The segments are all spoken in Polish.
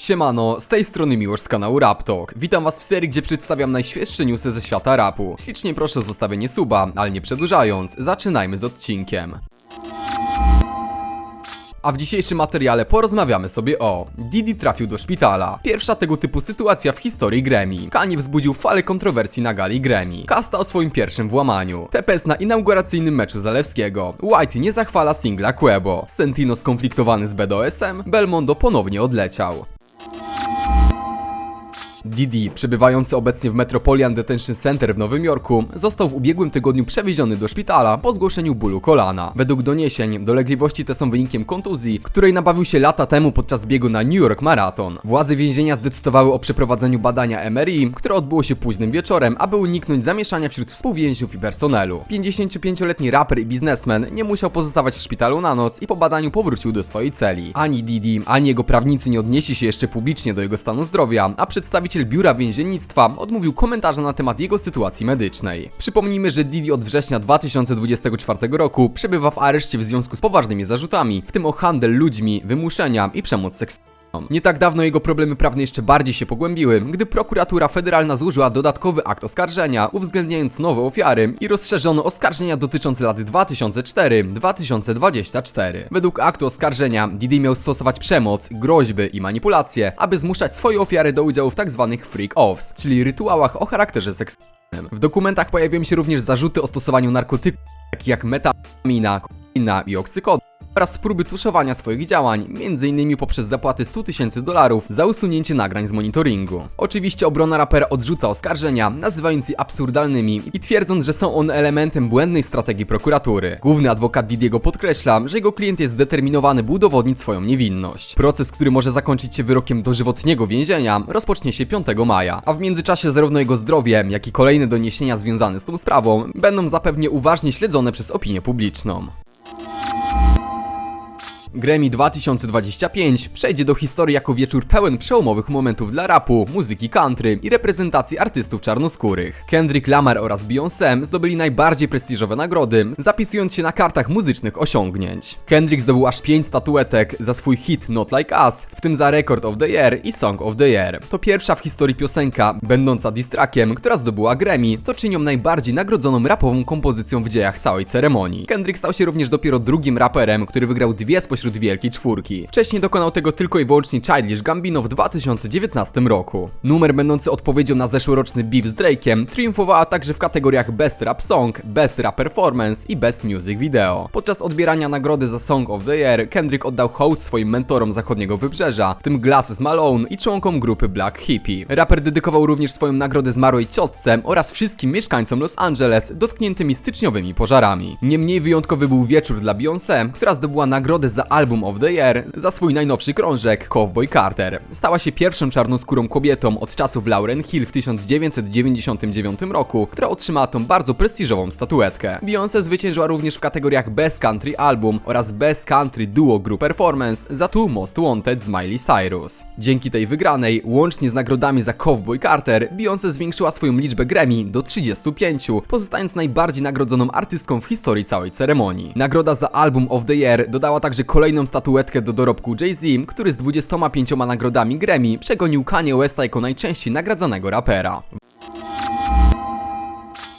Siemano, z tej strony Miłosz z kanału Raptok. Witam was w serii, gdzie przedstawiam najświeższe newsy ze świata rapu. Ślicznie proszę o zostawienie suba, ale nie przedłużając, zaczynajmy z odcinkiem. A w dzisiejszym materiale porozmawiamy sobie o Didi trafił do szpitala. Pierwsza tego typu sytuacja w historii Grammy. Kanye wzbudził falę kontrowersji na gali Grammy. Kasta o swoim pierwszym włamaniu. TPS na inauguracyjnym meczu Zalewskiego. White nie zachwala singla Quebo. Sentino skonfliktowany z BDSM. Belmondo ponownie odleciał. No. Didi, przebywający obecnie w Metropolitan Detention Center w Nowym Jorku, został w ubiegłym tygodniu przewieziony do szpitala po zgłoszeniu bólu kolana. Według doniesień, dolegliwości te są wynikiem kontuzji, której nabawił się lata temu podczas biegu na New York Marathon. Władze więzienia zdecydowały o przeprowadzeniu badania MRI, które odbyło się późnym wieczorem, aby uniknąć zamieszania wśród współwięźniów i personelu. 55-letni raper i biznesmen nie musiał pozostawać w szpitalu na noc i po badaniu powrócił do swojej celi. Ani Didi, ani jego prawnicy nie odnieśli się jeszcze publicznie do jego stanu zdrowia, a przedstawiciel biura więziennictwa odmówił komentarza na temat jego sytuacji medycznej. Przypomnijmy, że Didi od września 2024 roku przebywa w areszcie w związku z poważnymi zarzutami, w tym o handel ludźmi, wymuszenia i przemoc seksualną. Nie tak dawno jego problemy prawne jeszcze bardziej się pogłębiły, gdy prokuratura federalna złożyła dodatkowy akt oskarżenia, uwzględniając nowe ofiary i rozszerzono oskarżenia dotyczące lat 2004-2024. Według aktu oskarżenia Didi miał stosować przemoc, groźby i manipulacje, aby zmuszać swoje ofiary do udziału w tzw. freak-offs, czyli rytuałach o charakterze seksualnym. W dokumentach pojawiły się również zarzuty o stosowaniu narkotyków, takich jak metamina, kokaina i oksykodu oraz próby tuszowania swoich działań, m.in. poprzez zapłaty 100 tysięcy dolarów za usunięcie nagrań z monitoringu. Oczywiście obrona rapera odrzuca oskarżenia, nazywając je absurdalnymi i twierdząc, że są one elementem błędnej strategii prokuratury. Główny adwokat Didiego podkreśla, że jego klient jest zdeterminowany, by udowodnić swoją niewinność. Proces, który może zakończyć się wyrokiem dożywotniego więzienia, rozpocznie się 5 maja, a w międzyczasie zarówno jego zdrowie, jak i kolejne doniesienia związane z tą sprawą będą zapewnie uważnie śledzone przez opinię publiczną. Grammy 2025 przejdzie do historii jako wieczór pełen przełomowych momentów dla rapu, muzyki country i reprezentacji artystów czarnoskórych. Kendrick Lamar oraz Beyoncé zdobyli najbardziej prestiżowe nagrody, zapisując się na kartach muzycznych osiągnięć. Kendrick zdobył aż 5 statuetek za swój hit Not Like Us, w tym za Record of the Year i Song of the Year. To pierwsza w historii piosenka, będąca distrackiem, która zdobyła Grammy, co czynią najbardziej nagrodzoną rapową kompozycją w dziejach całej ceremonii. Kendrick stał się również dopiero drugim raperem, który wygrał dwie spośród wielkiej czwórki. Wcześniej dokonał tego tylko i wyłącznie Childish Gambino w 2019 roku. Numer będący odpowiedzią na zeszłoroczny beef z Drake'em triumfowała także w kategoriach Best Rap Song, Best Rap Performance i Best Music Video. Podczas odbierania nagrody za Song of the Year Kendrick oddał hołd swoim mentorom zachodniego wybrzeża, w tym Glasses Malone i członkom grupy Black Hippie. Raper dedykował również swoją nagrodę zmarłej ciotce oraz wszystkim mieszkańcom Los Angeles dotkniętymi styczniowymi pożarami. Niemniej wyjątkowy był wieczór dla Beyoncé, która zdobyła nagrodę za Album of the Year za swój najnowszy krążek Cowboy Carter. Stała się pierwszą czarnoskórą kobietą od czasów Lauren Hill w 1999 roku, która otrzymała tą bardzo prestiżową statuetkę. Beyoncé zwyciężyła również w kategoriach Best Country Album oraz Best Country Duo Group Performance za Two Most Wanted z Miley Cyrus. Dzięki tej wygranej, łącznie z nagrodami za Cowboy Carter, Beyoncé zwiększyła swoją liczbę Grammy do 35, pozostając najbardziej nagrodzoną artystką w historii całej ceremonii. Nagroda za Album of the Year dodała także kolejną statuetkę do dorobku Jay-Z, który z 25 nagrodami Grammy przegonił Kanye Westa jako najczęściej nagradzanego rapera.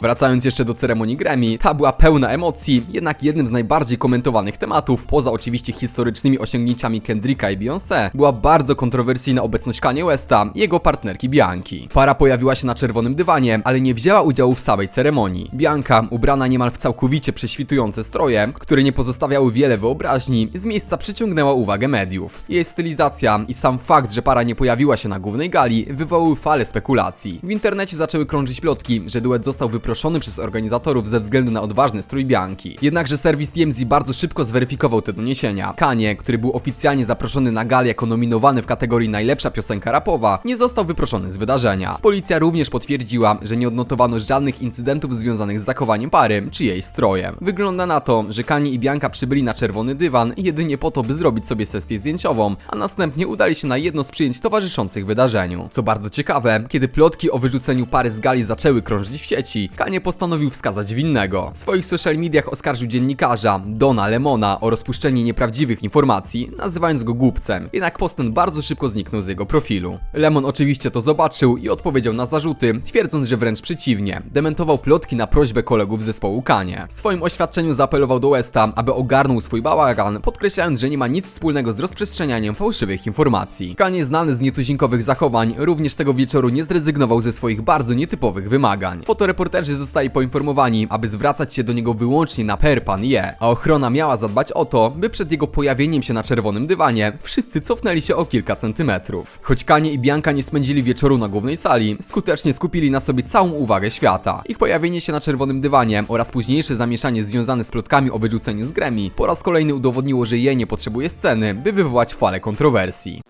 Wracając jeszcze do ceremonii Grammy, ta była pełna emocji, jednak jednym z najbardziej komentowanych tematów, poza oczywiście historycznymi osiągnięciami Kendricka i Beyoncé, była bardzo kontrowersyjna obecność Kanye Westa i jego partnerki Bianki. Para pojawiła się na czerwonym dywanie, ale nie wzięła udziału w samej ceremonii. Bianka, ubrana niemal w całkowicie prześwitujące stroje, które nie pozostawiały wiele wyobraźni, z miejsca przyciągnęła uwagę mediów. Jej stylizacja i sam fakt, że para nie pojawiła się na głównej gali, wywołały falę spekulacji. W internecie zaczęły krążyć plotki, że duet został wyproszony przez organizatorów ze względu na odważny strój Bianki. Jednakże serwis TMZ bardzo szybko zweryfikował te doniesienia. Kanye, który był oficjalnie zaproszony na gal jako nominowany w kategorii najlepsza piosenka rapowa, nie został wyproszony z wydarzenia. Policja również potwierdziła, że nie odnotowano żadnych incydentów związanych z zachowaniem pary czy jej strojem. Wygląda na to, że Kanye i Bianka przybyli na czerwony dywan jedynie po to, by zrobić sobie sesję zdjęciową, a następnie udali się na jedno z przyjęć towarzyszących wydarzeniu. Co bardzo ciekawe, kiedy plotki o wyrzuceniu pary z gali zaczęły krążyć w sieci, Kanye postanowił wskazać winnego. W swoich social mediach oskarżył dziennikarza Dona Lemona o rozpuszczenie nieprawdziwych informacji, nazywając go głupcem. Jednak post ten bardzo szybko zniknął z jego profilu. Lemon oczywiście to zobaczył i odpowiedział na zarzuty, twierdząc, że wręcz przeciwnie. Dementował plotki na prośbę kolegów zespołu Kanye. W swoim oświadczeniu zaapelował do Westa, aby ogarnął swój bałagan, podkreślając, że nie ma nic wspólnego z rozprzestrzenianiem fałszywych informacji. Kanye znany z nietuzinkowych zachowań, również tego wieczoru nie zrezygnował ze swoich bardzo nietypowych wymagań. Fotoreporterzy zostali poinformowani, aby zwracać się do niego wyłącznie na per pan je, a ochrona miała zadbać o to, by przed jego pojawieniem się na czerwonym dywanie wszyscy cofnęli się o kilka centymetrów. Choć Kanie i Bianka nie spędzili wieczoru na głównej sali, skutecznie skupili na sobie całą uwagę świata. Ich pojawienie się na czerwonym dywanie oraz późniejsze zamieszanie związane z plotkami o wyrzuceniu z Grammy po raz kolejny udowodniło, że je nie potrzebuje sceny, by wywołać falę kontrowersji.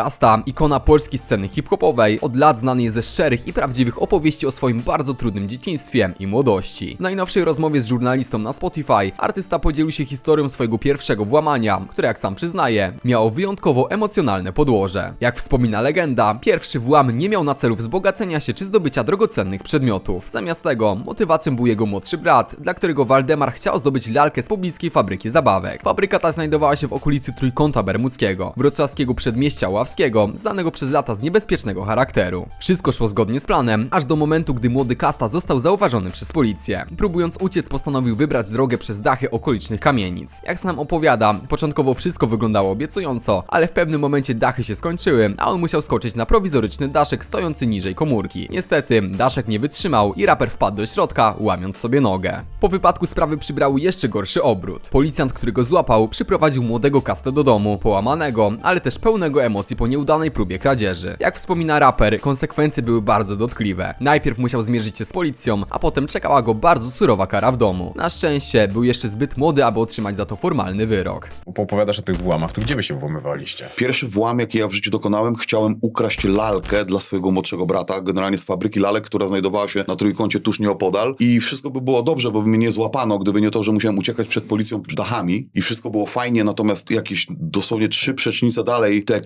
Kasta, ikona polskiej sceny hip-hopowej, od lat znany jest ze szczerych i prawdziwych opowieści o swoim bardzo trudnym dzieciństwie i młodości. W najnowszej rozmowie z żurnalistą na Spotify artysta podzielił się historią swojego pierwszego włamania, które jak sam przyznaje, miało wyjątkowo emocjonalne podłoże. Jak wspomina legenda, pierwszy włam nie miał na celu wzbogacenia się czy zdobycia drogocennych przedmiotów. Zamiast tego motywacją był jego młodszy brat, dla którego Waldemar chciał zdobyć lalkę z pobliskiej fabryki zabawek. Fabryka ta znajdowała się w okolicy Trójkąta Bermudzkiego, wrocławskiego przedmieścia Ławskiego, znanego przez lata z niebezpiecznego charakteru. Wszystko szło zgodnie z planem, aż do momentu, gdy młody Kasta został zauważony przez policję. Próbując uciec, postanowił wybrać drogę przez dachy okolicznych kamienic. Jak sam opowiada, początkowo wszystko wyglądało obiecująco, ale w pewnym momencie dachy się skończyły, a on musiał skoczyć na prowizoryczny daszek stojący niżej komórki. Niestety, daszek nie wytrzymał i raper wpadł do środka, łamiąc sobie nogę. Po wypadku sprawy przybrały jeszcze gorszy obrót. Policjant, który go złapał, przyprowadził młodego Kastę do domu, połamanego, ale też pełnego emocji po nieudanej próbie kradzieży. Jak wspomina raper, konsekwencje były bardzo dotkliwe. Najpierw musiał zmierzyć się z policją, a potem czekała go bardzo surowa kara w domu. Na szczęście był jeszcze zbyt młody, aby otrzymać za to formalny wyrok. Opowiadasz o tych włamach, to gdzie wy się włamywaliście? Pierwszy włam, jaki ja w życiu dokonałem, chciałem ukraść lalkę dla swojego młodszego brata, generalnie z fabryki lalek, która znajdowała się na trójkącie tuż nieopodal i wszystko by było dobrze, bo by mnie nie złapano, gdyby nie to, że musiałem uciekać przed policją dachami i wszystko było fajnie, natomiast jakieś dosłownie trzy przecznice dalej te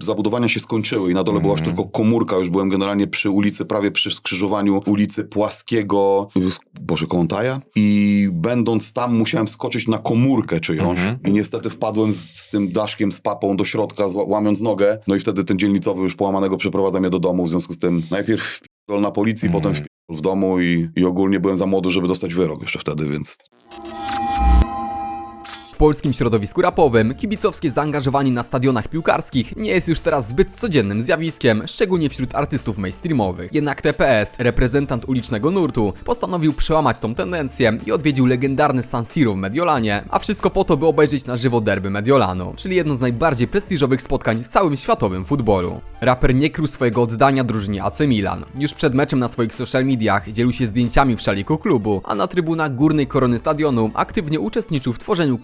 zabudowania się skończyły i na dole była już tylko komórka, już byłem generalnie przy ulicy, prawie przy skrzyżowaniu ulicy Płaskiego, Boże, Kołątaja i będąc tam musiałem skoczyć na komórkę czyjąś. I niestety wpadłem z, z tym daszkiem, z papą do środka, łamiąc nogę, no i wtedy ten dzielnicowy już połamanego przeprowadza mnie do domu, w związku z tym najpierw na policji, potem wpierdol w domu i, i ogólnie byłem za młody, żeby dostać wyrok jeszcze wtedy, więc W polskim środowisku rapowym kibicowskie zaangażowanie na stadionach piłkarskich nie jest już teraz zbyt codziennym zjawiskiem, szczególnie wśród artystów mainstreamowych. Jednak TPS, reprezentant ulicznego nurtu, postanowił przełamać tą tendencję i odwiedził legendarny San Siro w Mediolanie, a wszystko po to, by obejrzeć na żywo derby Mediolanu, czyli jedno z najbardziej prestiżowych spotkań w całym światowym futbolu. Raper nie krył swojego oddania drużynie AC Milan. Już przed meczem na swoich social mediach dzielił się zdjęciami w szaliku klubu, a na trybunach górnej korony stadionu aktywnie uczestniczył w tworzeniu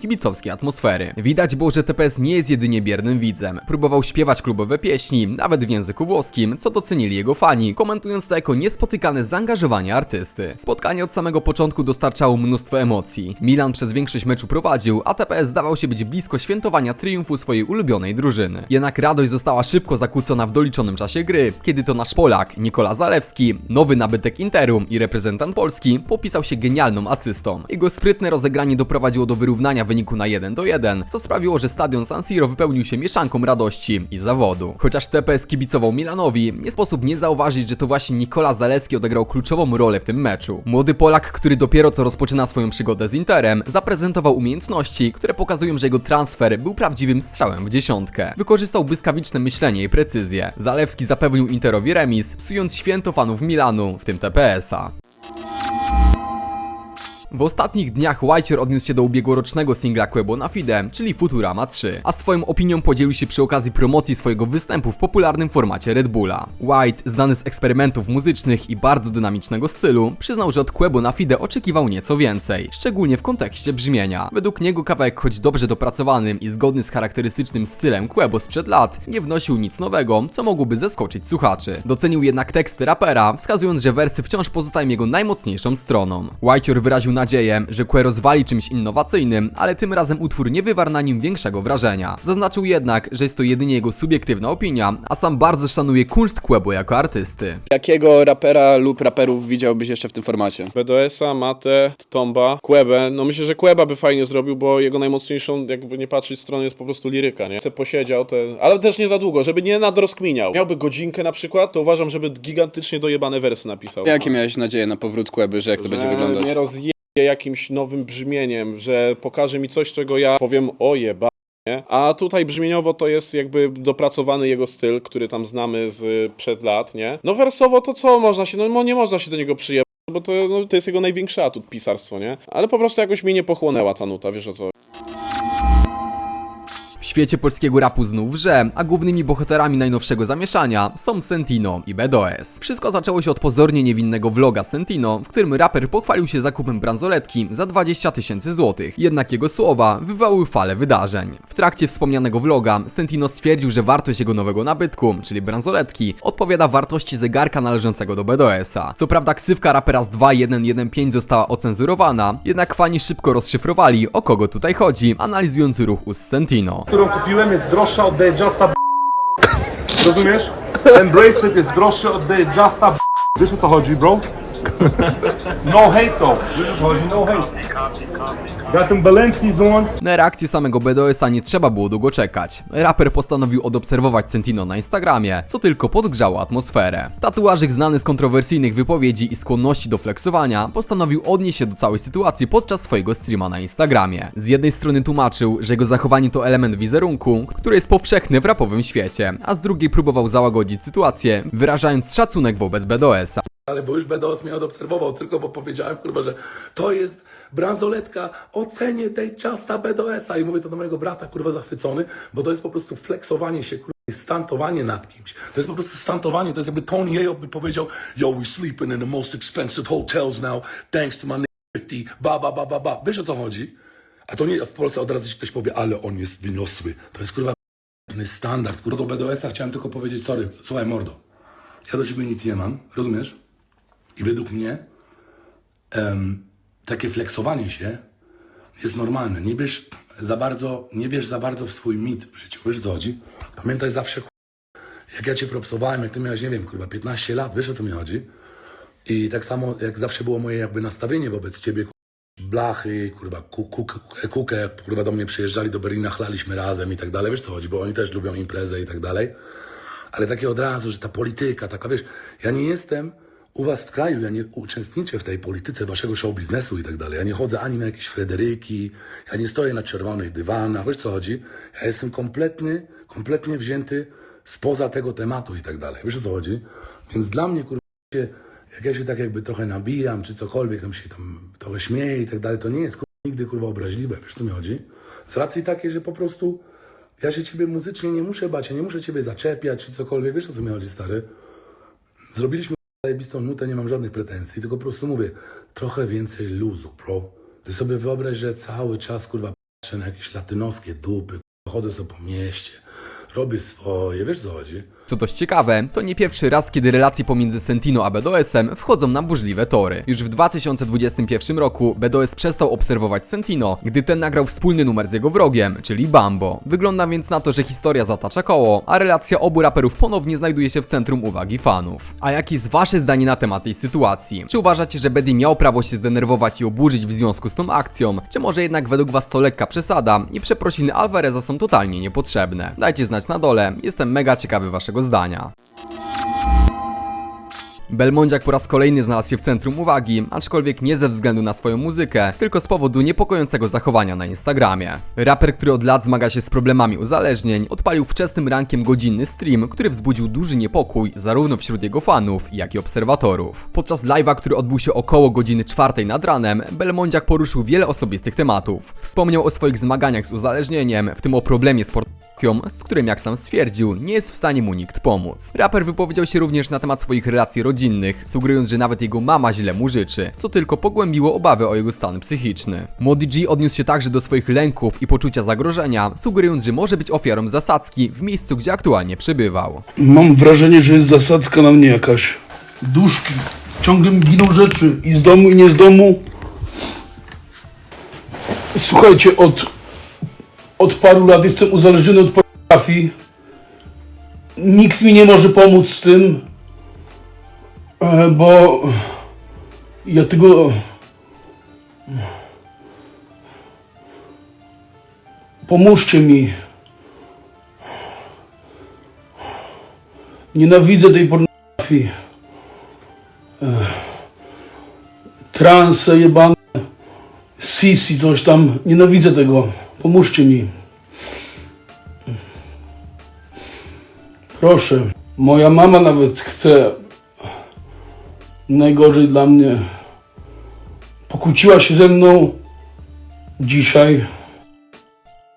atmosfery. Widać było, że TPS nie jest jedynie biernym widzem. Próbował śpiewać klubowe pieśni, nawet w języku włoskim, co docenili jego fani, komentując to jako niespotykane zaangażowanie artysty. Spotkanie od samego początku dostarczało mnóstwo emocji. Milan przez większość meczu prowadził, a TPS zdawał się być blisko świętowania triumfu swojej ulubionej drużyny. Jednak radość została szybko zakłócona w doliczonym czasie gry, kiedy to nasz Polak, Nikola Zalewski, nowy nabytek Interu i reprezentant Polski, popisał się genialną asystą. Jego sprytne rozegranie doprowadziło do wyrównania wyniku na 1 do 1, co sprawiło, że stadion San Siro wypełnił się mieszanką radości i zawodu. Chociaż TPS kibicował Milanowi, nie sposób nie zauważyć, że to właśnie Nikola Zalewski odegrał kluczową rolę w tym meczu. Młody Polak, który dopiero co rozpoczyna swoją przygodę z Interem, zaprezentował umiejętności, które pokazują, że jego transfer był prawdziwym strzałem w dziesiątkę. Wykorzystał błyskawiczne myślenie i precyzję. Zalewski zapewnił Interowi remis, psując święto fanów Milanu, w tym TPS-a. W ostatnich dniach Whiteer odniósł się do ubiegłorocznego singla Quebo na Fide, czyli Futurama 3, a swoją opinią podzielił się przy okazji promocji swojego występu w popularnym formacie Red Bulla. White, znany z eksperymentów muzycznych i bardzo dynamicznego stylu, przyznał, że od Quebo na Fide oczekiwał nieco więcej, szczególnie w kontekście brzmienia. Według niego kawałek, choć dobrze dopracowany i zgodny z charakterystycznym stylem Quebo sprzed lat, nie wnosił nic nowego, co mogłoby zaskoczyć słuchaczy. Docenił jednak teksty rapera, wskazując, że wersy wciąż pozostają jego najmocniejszą stroną. Whiteer wyraził nadzieję, że Kue rozwali czymś innowacyjnym, ale tym razem utwór nie wywarł na nim większego wrażenia. Zaznaczył jednak, że jest to jedynie jego subiektywna opinia, a sam bardzo szanuje kunszt Quebo jako artysty. Jakiego rapera lub raperów widziałbyś jeszcze w tym formacie? BDS-a, Mate, Tomba, Quebę. No myślę, że Queba by fajnie zrobił, bo jego najmocniejszą, jakby nie patrzeć stroną, jest po prostu liryka, nie? Se posiedział, te... ale też nie za długo, żeby nie nadrozkminiał. Miałby godzinkę na przykład, to uważam, żeby gigantycznie dojebane wersy napisał. Jakie miałeś nadzieję na powrót Kłeby, że jak to będzie Że wyglądać? mnie rozje jakimś nowym brzmieniem, że pokaże mi coś, czego ja powiem o jeba. A tutaj brzmieniowo to jest jakby dopracowany jego styl, który tam znamy z przed lat, nie? No wersowo to co można się, no nie można się do niego przyjebać, bo to, no, to jest jego największy atut pisarstwo, nie? Ale po prostu jakoś mi nie pochłonęła ta nuta, wiesz o co świecie polskiego rapu znów wrze, a głównymi bohaterami najnowszego zamieszania są Sentino i BDOS. Wszystko zaczęło się od pozornie niewinnego vloga Sentino, w którym raper pochwalił się zakupem bransoletki za 20 tysięcy złotych. Jednak jego słowa wywołały falę wydarzeń. W trakcie wspomnianego vloga Sentino stwierdził, że wartość jego nowego nabytku, czyli bransoletki, odpowiada wartości zegarka należącego do BDOS-a. Co prawda ksywka rapera z 2115 została ocenzurowana, jednak fani szybko rozszyfrowali o kogo tutaj chodzi, analizując ruch ust Sentino. Którą kupiłem jest droższa od The Justa B. Rozumiesz? Ten bracelet jest droższy od The Justa B. Wiesz o co chodzi, bro? No hate though. No hate. Na reakcję samego BDOS-a nie trzeba było długo czekać. Raper postanowił odobserwować Sentino na Instagramie, co tylko podgrzało atmosferę. Tatuażyk znany z kontrowersyjnych wypowiedzi i skłonności do flexowania postanowił odnieść się do całej sytuacji podczas swojego streama na Instagramie. Z jednej strony tłumaczył, że jego zachowanie to element wizerunku, który jest powszechny w rapowym świecie, a z drugiej próbował załagodzić sytuację, wyrażając szacunek wobec BDOS-a. Ale bo już BDOS mnie odobserwował, tylko bo powiedziałem, kurwa, że to jest bransoletka o cenie tej ciasta BDOS-a i mówię to do mojego brata, kurwa, zachwycony, bo to jest po prostu flexowanie się, kurwa, stantowanie nad kimś. To jest po prostu stantowanie, to jest jakby Tony Ayo by powiedział, yo, we sleeping in the most expensive hotels now, thanks to my nigga 50, ba, ba, ba, ba, ba. Wiesz o co chodzi? A to nie, w Polsce od razu ci ktoś powie, ale on jest wyniosły. To jest, kurwa, standard. Kurwa, do BDOS-a chciałem tylko powiedzieć, sorry, słuchaj, mordo, ja do ciebie nic nie mam, rozumiesz? I według mnie em, takie flexowanie się jest normalne. Nie bierz za bardzo, nie bierz za bardzo w swój mit w życiu. Wiesz co chodzi? Pamiętaj zawsze, jak ja cię propsowałem, jak ty miałeś, nie wiem, kurwa, 15 lat, wiesz o co mi chodzi? I tak samo, jak zawsze było moje jakby nastawienie wobec ciebie, blachy, kurwa, ku- ku- ku- kukę, kurwa, do mnie przyjeżdżali do Berlina, chlaliśmy razem i tak dalej, wiesz co chodzi? Bo oni też lubią imprezę i tak dalej ale takie od razu, że ta polityka, taka wiesz, ja nie jestem u was w kraju, ja nie uczestniczę w tej polityce waszego show biznesu i tak dalej. Ja nie chodzę ani na jakieś Frederyki, ja nie stoję na czerwonych dywanach, wiesz co chodzi? Ja jestem kompletny, kompletnie wzięty spoza tego tematu i tak dalej. Wiesz o co chodzi? Więc dla mnie, kurwa, jak ja się tak jakby trochę nabijam, czy cokolwiek, tam się tam trochę śmieję i tak dalej, to nie jest kurwa, nigdy kurwa obraźliwe, wiesz co mi chodzi? Z racji takiej, że po prostu ja się ciebie muzycznie nie muszę bać, ja nie muszę ciebie zaczepiać czy cokolwiek, wiesz o co mi chodzi, stary? Zrobiliśmy zajebistą nutę, nie mam żadnych pretensji, tylko po prostu mówię, trochę więcej luzu, bro. Ty sobie wyobraź, że cały czas, kurwa, patrzę na jakieś latynoskie dupy, chodzę sobie po mieście, robię swoje, wiesz co chodzi? Co dość ciekawe, to nie pierwszy raz, kiedy relacje pomiędzy Sentino a BDOS-em wchodzą na burzliwe tory. Już w 2021 roku BDOS przestał obserwować Sentino, gdy ten nagrał wspólny numer z jego wrogiem, czyli Bambo. Wygląda więc na to, że historia zatacza koło, a relacja obu raperów ponownie znajduje się w centrum uwagi fanów. A jakie jest wasze zdanie na temat tej sytuacji? Czy uważacie, że Bedy miał prawo się zdenerwować i oburzyć w związku z tą akcją? Czy może jednak według was to lekka przesada i przeprosiny Alvareza są totalnie niepotrzebne? Dajcie znać na dole, jestem mega ciekawy waszego zdania. Belmondziak po raz kolejny znalazł się w centrum uwagi, aczkolwiek nie ze względu na swoją muzykę, tylko z powodu niepokojącego zachowania na Instagramie. Raper, który od lat zmaga się z problemami uzależnień, odpalił wczesnym rankiem godzinny stream, który wzbudził duży niepokój zarówno wśród jego fanów, jak i obserwatorów. Podczas live'a, który odbył się około godziny czwartej nad ranem, Belmondziak poruszył wiele osobistych tematów. Wspomniał o swoich zmaganiach z uzależnieniem, w tym o problemie z z którym jak sam stwierdził, nie jest w stanie mu nikt pomóc. Raper wypowiedział się również na temat swoich relacji rodzinnych, sugerując, że nawet jego mama źle mu życzy, co tylko pogłębiło obawy o jego stan psychiczny. Młody G odniósł się także do swoich lęków i poczucia zagrożenia, sugerując, że może być ofiarą zasadzki w miejscu, gdzie aktualnie przebywał. Mam wrażenie, że jest zasadzka na mnie jakaś. Duszki. Ciągle mi giną rzeczy. I z domu, i nie z domu. Słuchajcie, od, od paru lat jestem uzależniony od pornografii. Nikt mi nie może pomóc z tym, e, bo ja tego. Pomóżcie mi. Nienawidzę tej pornografii. Ech. Transe jebane. Sisi, coś tam. Nienawidzę tego. Pomóżcie mi. Proszę. Moja mama nawet chce. Najgorzej dla mnie. Pokłóciła się ze mną dzisiaj.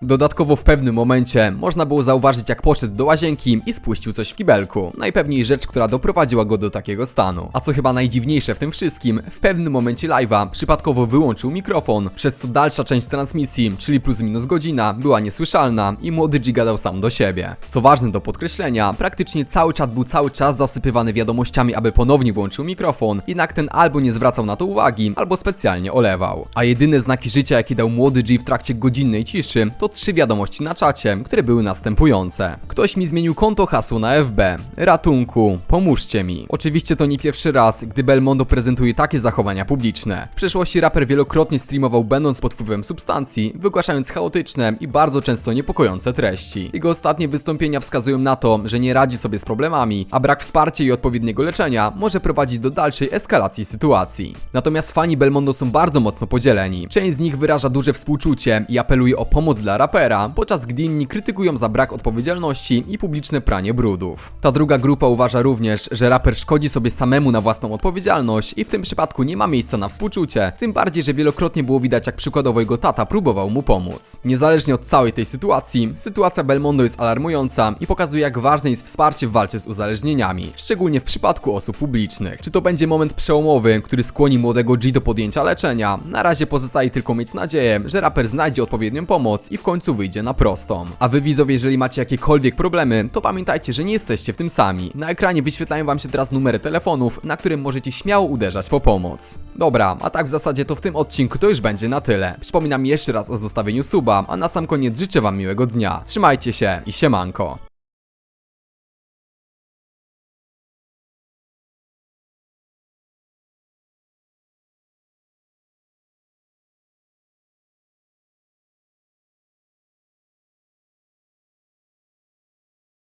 Dodatkowo w pewnym momencie można było zauważyć jak poszedł do łazienki i spuścił coś w kibelku. Najpewniej rzecz, która doprowadziła go do takiego stanu. A co chyba najdziwniejsze w tym wszystkim, w pewnym momencie live'a przypadkowo wyłączył mikrofon, przez co dalsza część transmisji, czyli plus minus godzina, była niesłyszalna i młody G gadał sam do siebie. Co ważne do podkreślenia, praktycznie cały czat był cały czas zasypywany wiadomościami, aby ponownie włączył mikrofon, jednak ten albo nie zwracał na to uwagi, albo specjalnie olewał. A jedyne znaki życia, jakie dał młody G w trakcie godzinnej ciszy, to trzy wiadomości na czacie, które były następujące. Ktoś mi zmienił konto hasło na FB. Ratunku, pomóżcie mi. Oczywiście to nie pierwszy raz, gdy Belmondo prezentuje takie zachowania publiczne. W przeszłości raper wielokrotnie streamował będąc pod wpływem substancji, wygłaszając chaotyczne i bardzo często niepokojące treści. Jego ostatnie wystąpienia wskazują na to, że nie radzi sobie z problemami, a brak wsparcia i odpowiedniego leczenia może prowadzić do dalszej eskalacji sytuacji. Natomiast fani Belmondo są bardzo mocno podzieleni. Część z nich wyraża duże współczucie i apeluje o pomoc dla rapera, podczas gdy inni krytykują za brak odpowiedzialności i publiczne pranie brudów. Ta druga grupa uważa również, że raper szkodzi sobie samemu na własną odpowiedzialność i w tym przypadku nie ma miejsca na współczucie, tym bardziej, że wielokrotnie było widać jak przykładowo jego tata próbował mu pomóc. Niezależnie od całej tej sytuacji, sytuacja Belmondo jest alarmująca i pokazuje jak ważne jest wsparcie w walce z uzależnieniami, szczególnie w przypadku osób publicznych. Czy to będzie moment przełomowy, który skłoni młodego G do podjęcia leczenia? Na razie pozostaje tylko mieć nadzieję, że raper znajdzie odpowiednią pomoc i w końcu wyjdzie na prostą. A wy widzowie, jeżeli macie jakiekolwiek problemy, to pamiętajcie, że nie jesteście w tym sami. Na ekranie wyświetlają wam się teraz numery telefonów, na którym możecie śmiało uderzać po pomoc. Dobra, a tak w zasadzie to w tym odcinku to już będzie na tyle. Przypominam jeszcze raz o zostawieniu suba, a na sam koniec życzę wam miłego dnia. Trzymajcie się i siemanko.